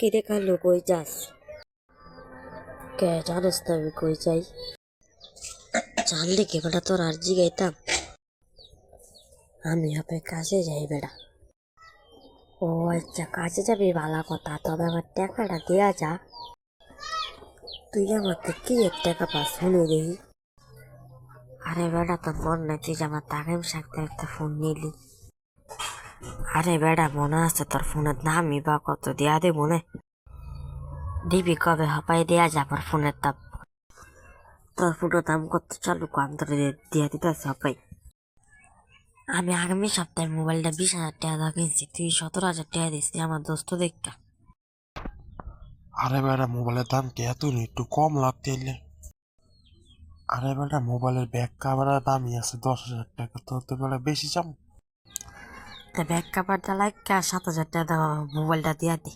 কি দেখাল কই যাস কে জানিস তো আমি কই যাই জানলে কি বেটা তোর আর জিগাইতাম আমি হবে কাজে যাই বেটা ও আচ্ছা কাজে যাবি ভালো কথা তবে আমার টাকাটা দেয়া যা তুই আমাকে কি এক টাকা পাস শুনে দেখি আরে বেটা তোর মন নাই তুই আমার তাকিম সাকতে একটা ফোন নিলি আরে বেটা মনে আছে তোর ফোনের দামই বা কত দেয়া দে মনে দিবি কবে? হপাই দেয়া যাবার ফোনের দাম। তোর ফোনের দাম কত চালু কম তোর দিয়া দিতেছে, হপাই। আমি আগামী সপ্তাহে মোবাইলটা বিশ হাজার টাকা দিয়ে কিনছি, তুই সতেরো হাজার টাকা দিস আমার দোস্ত দেখা আরে বেটা মোবাইলের দাম কি এত একটু কম লাগতে এলে আরে বেটা মোবাইলের ব্যাক কাভারের দামই আছে দশ হাজার টাকা তো তো বেটা বেশি চাম। তা ব্যাগ কাভারটা লাগা সাত হাজার টাকা দেওয়া মোবাইলটা দিয়া দি।